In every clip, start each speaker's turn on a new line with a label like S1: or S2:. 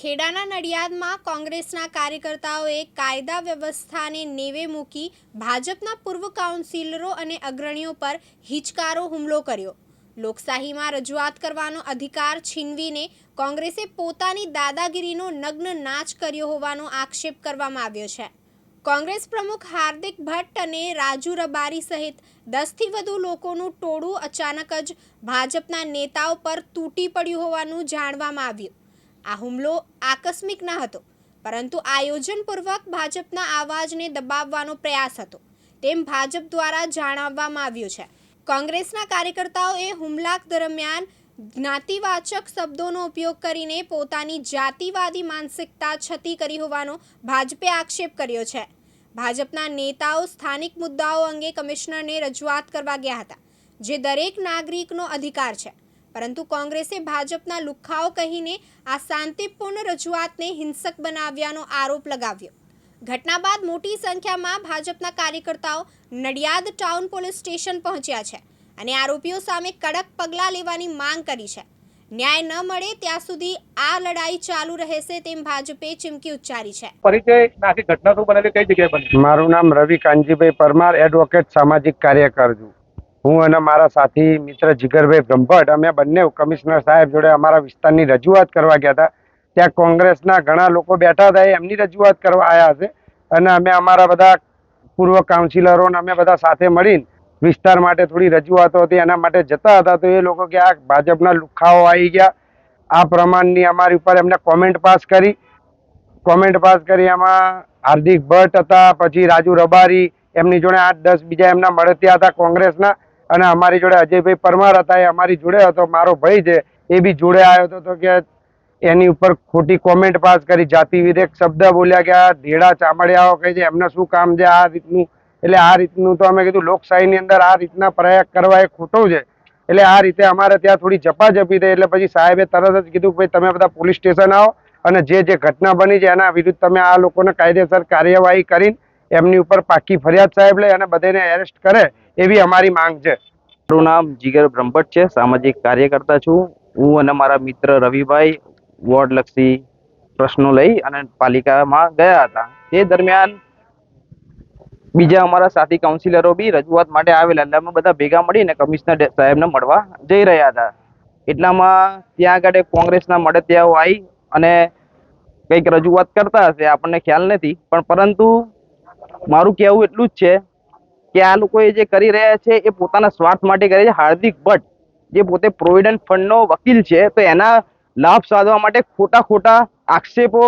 S1: ખેડાના નડિયાદમાં કોંગ્રેસના કાર્યકર્તાઓએ કાયદા વ્યવસ્થાને નેવે મૂકી ભાજપના પૂર્વ કાઉન્સિલરો અને અગ્રણીઓ પર હિચકારો હુમલો કર્યો. લોકશાહીમાં રજૂઆત કરવાનો અધિકાર છીનવીને કોંગ્રેસે પોતાની દાદાગીરીનો નગ્ન નાચ કર્યો હોવાનો આક્ષેપ કરવામાં આવ્યો છે. કોંગ્રેસ પ્રમુખ હાર્દિક ભટ્ટ અને રાજુ રબારી સહિત દસથી વધુ લોકોનું ટોળું અચાનક જ ભાજપના નેતાઓ પર તૂટી પડ્યું હોવાનું જાણવામાં આવ્યું. આ હુમલો આકસ્મિક ન હતો, પરંતુ આયોજનપૂર્વક ભાજપના અવાજને દબાવવાનો પ્રયાસ હતો. તેમ ભાજપ દ્વારા જણાવવામાં આવ્યું છે. કોંગ્રેસના કાર્યકર્તાઓએ હુમલા દરમિયાન જ્ઞાતિવાચક શબ્દોનો ઉપયોગ કરીને પોતાની જાતિવાદી માનસિકતા છતી કરી હોવાનો ભાજપે આક્ષેપ કર્યો છે. ભાજપના નેતાઓ સ્થાનિક મુદ્દાઓ અંગે કમિશનરને રજૂઆત કરવા ગયા હતા, જે દરેક નાગરિકનો અધિકાર છે. પરંતુ કોંગ્રેસે ભાજપના લુખાઓ કહીને આ શાંતિપૂર્ણ રજૂઆતને હિંસક બનાવ્યાનો આરોપ લગાવ્યો. ઘટના બાદ મોટી સંખ્યામાં ભાજપના કાર્યકર્તાઓ નડિયાદ ટાઉન પોલીસ સ્ટેશન પહોંચ્યા છે અને આરોપીઓ સામે કડક પગલાં લેવાની માંગ કરી છે. ન્યાય ન મળે ત્યાં સુધી આ લડાઈ ચાલુ રહેશે તેમ ભાજપે ચીમકી ઉચ્ચારી છે.
S2: પરિચય ને ઘટના શું બનેલી કઈ જગ્યાએ બની?
S3: મારું નામ રવિ કાનજીભાઈ પરમાર એડવોકેટ સામાજિક કાર્યકર છું. હું અને મારા સાથી મિત્ર જીગરભાઈ બ્રહ્મભટ્ટ, અમે બંને કમિશનર સાહેબ જોડે અમારા વિસ્તારની રજૂઆત કરવા ગયા હતા. ત્યાં કોંગ્રેસના ઘણા લોકો બેઠા હતા એમની રજૂઆત કરવા આવ્યા હશે. અને અમે અમારા બધા પૂર્વ કાઉન્સિલરો અમે બધા સાથે મળીને વિસ્તાર માટે થોડી રજૂઆતો હતી, એના માટે જતા હતા. તો એ લોકો કે આ ભાજપના લુખાઓ આવી ગયા. આ પ્રમાણની અમારી ઉપર એમને કોમેન્ટ પાસ કરી. કોમેન્ટ પાસ કરી એમાં હાર્દિક ભટ્ટ હતા, પછી રાજુ રબારી, એમની જોડે આઠ દસ બીજા એમના મળતિયા હતા કોંગ્રેસના. અને અમારી જોડે અજયભાઈ પરમાર હતા, એ અમારી જોડે હતો, મારો ભાઈ છે, એ બી જોડે આવ્યો હતો, તો કે એની ઉપર ખોટી કોમેન્ટ પાસ કરી જાતિ વિરેક શબ્દ બોલ્યા કે આ ઢેડા ચામડિયાઓ કહે છે, એમને શું કામ છે આ રીતનું? એટલે આ રીતનું તો અમે કીધું, લોકશાહીની અંદર આ રીતના પ્રયાગ કરવા એ ખોટો છે. એટલે આ રીતે અમારે ત્યાં થોડી ઝપાઝપી થઈ, એટલે પછી સાહેબે તરત જ કીધું ભાઈ, તમે બધા પોલીસ સ્ટેશન આવો અને જે જે ઘટના બની છે, એના વિરુદ્ધ તમે આ લોકોને કાયદેસર કાર્યવાહી કરીને એમની ઉપર પાકી ફરિયાદ સાહેબ લે અને બધાને એરેસ્ટ કરે, એવી અમારી માંગ છે.
S4: મારું નામ જીગર બ્રહ્મભટ્ટ છે, સામાજિક કાર્યકર્તા છું. હું અને મારા મિત્ર રવિભાઈ વોર્ડલક્ષી પ્રશ્નો લઈ અને પાલિકામાં ગયા હતા. તે દરમિયાન બીજા અમારા સાથી કાઉન્સિલરો બી રજૂઆત માટે આવેલા એટલે અમે બધા ભેગા મળીને કમિશનર સાહેબને મળવા જઈ રહ્યા હતા. એટલામાં ત્યાં આગળ કોંગ્રેસના મળતિયાઓ આવી અને કંઈક રજૂઆત કરતા હશે, આપણને ખ્યાલ નથી. પણ પરંતુ મારું કહેવું એટલું જ છે કે આ લોકો જે કરી રહ્યા છે એ પોતાના સ્વાર્થ માટે કરે છે. હાર્દિક ભટ્ટ જે પોતે પ્રોવિડન્ટ ફંડનો વકીલ છે તો એના લાભ સાધવા માટે ખોટા ખોટા આક્ષેપો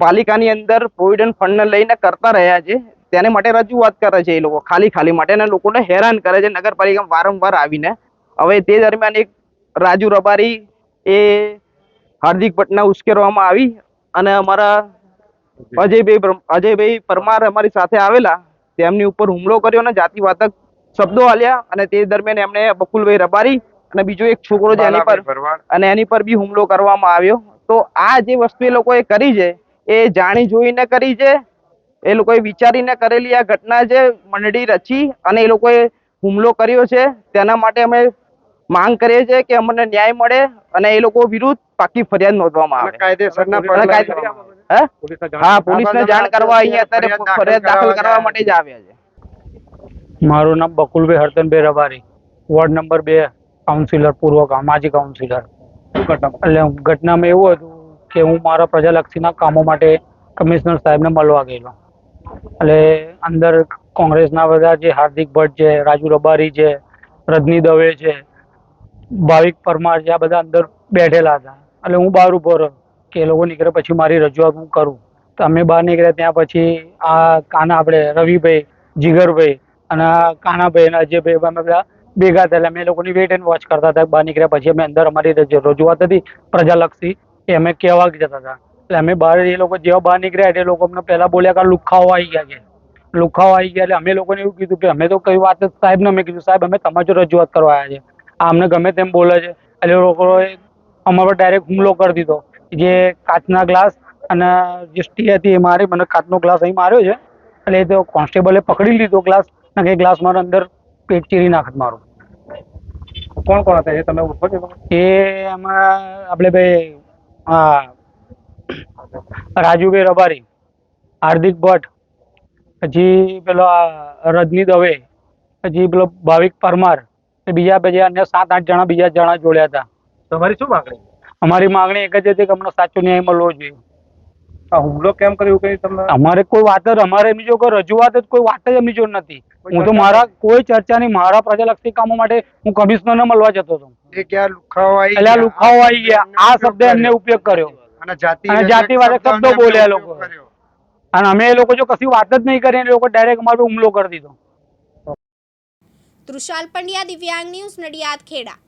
S4: પાલિકાની અંદર પ્રોવિડન્ટ ફંડને લઈને કરતા રહ્યા છે. તેને માટે રજૂઆત કરે છે એ લોકો ખાલી ખાલી માટે અને લોકોને હેરાન કરે છે નગરપાલિકામાં વારંવાર આવીને. હવે તે દરમિયાન એક રાજુ રબારી એ હાર્દિક ભટ્ટના ઉશ્કેરવામાં આવી અને અમારા અજયભાઈ. અજયભાઈ પરમાર અમારી સાથે આવેલા. તેમની ઉપર હુમલો કર્યો અને જાતિવાચક શબ્દો હાલ્યા અને તે દરમિયાન એમણે બકુલભાઈ રબારી અને બીજો એક છોકરો છે એની પર અને એની પર બી હુમલો કરવામાં આવ્યો. તો આ જે વસ્તુ એ લોકોએ કરી છે એ જાણી જોઈને કરી છે એ લોકોએ વિચારીને કરેલી આ ઘટના છે મંડળી રચી અને એ લોકોએ હુમલો કર્યો છે. તેના માટે અમે માંગ કરીએ છીએ કે અમને ન્યાય મળે અને એ લોકો વિરુદ્ધ પાકી ફરિયાદ નોંધવામાં આવે.
S3: કાયદેસરના
S4: કાયદે-. હે?
S2: પોલીસને જાણ
S4: કરવા અહીંયા અત્યારે ફરિયાદ દાખલ કરવા માટે જ આવ્યા છે.
S5: મારું નામ બકુલભાઈ હરતનભાઈ રબારી વોર્ડ નંબર બે કાઉન્સિલર પૂર્વ માજી કાઉન્સિલર? એટલે ઘટનામાં એવું હતું કે હું મારા પ્રજાલક્ષીના કામો માટે કમિશનર સાહેબને મળવા ગયેલો. એટલે અંદર કોંગ્રેસના બધા જે હાર્દિક ભટ્ટ છે રાજુ રબારી છે રજની દવે છે ભાવિક પરમાર છે આ બધા અંદર બેઠેલા હતા. એટલે હું બહાર ઊભો રહ્યો. કે એ લોકો નીકળે પછી મારી રજૂઆત હું કરું. તો અમે બહાર નીકળ્યા ત્યાં પછી આ કાના આપણે, રવિભાઈ, જીગરભાઈ અને કાનાભાઈ અને અજયભાઈ અમે બધા ભેગા થયેલા. અમે લોકોની વેટ એન્ડ વોચ કરતા હતા. બહાર નીકળ્યા પછી અમે અંદર અમારી રજૂઆત હતી પ્રજાલક્ષી એ અમે કહેવા જતા હતા. એટલે અમે બહાર એ લોકો જેવા બહાર નીકળ્યા એટલે લોકો અમને પહેલાં બોલ્યા કે લુખાઓ આવી ગયા છે. લુખાઓ આવી ગયા એટલે અમે લોકોને એવું કીધું કે અમે તો કઈ વાત સાહેબને અમે કીધું, સાહેબ, અમે તમારી જો રજૂઆત કરવા આવ્યા છે આ અમને ગમે તેમ બોલે છે. એટલે લોકોએ અમારા પર ડાયરેક્ટ હુમલો કરી દીધો. જે કાચના ગ્લાસ અને જે સ્ટી હતી એ મારી મને કાચનો ગ્લાસ અહીં માર્યો છે. એટલે એ તો કોન્સ્ટેબલે પકડી લીધો ગ્લાસ અને એ ગ્લાસ મારા અંદર પેટ ચીરી નાખત મારું.
S2: કોણ કોણ હતા એ તમે ઓળખો છો?
S5: એ એમાં આપણે ભાઈ હા રાજુભાઈ રબારી હાર્દિક ભટ્ટ પછી પેલો રજની દવે પછી પેલો ભાવિક પરમાર બીજા બીજા અન્ય સાત આઠ જણા બીજા જણા જોડ્યા હતા.
S2: તમારી શું માંગણી?
S5: અમારી માંગણી એક જ હતી કે અમને સાચો ન્યાય મળવો જોઈએ.
S2: આ હુમલો કેમ કર્યો કઈ તમને?
S5: અમારે કોઈ વાત જ અમારે એમની જો રજૂઆત જ કોઈ વાત જ એમની જોડે નથી. હું તો મારા કોઈ ચર્ચા નહીં મારા પ્રજાલક્ષી કામો માટે હું કમિશનરને મળવા જતો હતો.
S3: એ ક્યાં લુખાઓ આવી
S5: એટલે આ લુખાઓ આવી ગયા. આ શબ્દ એમને ઉપયોગ કર્યો.
S3: અને જાતિ
S5: અને જાતિવાચક શબ્દો બોલ્યા લોકો. અને અમે એ લોકો જો કશી વાત જ નહીં કરી એ લોકો ડાયરેક્ટ અમારા પર હુમલો કરી દીધો.
S1: તૃષાલ પંડ્યા દિવ્યાંગ ન્યૂઝ નડિયાદ ખેડા.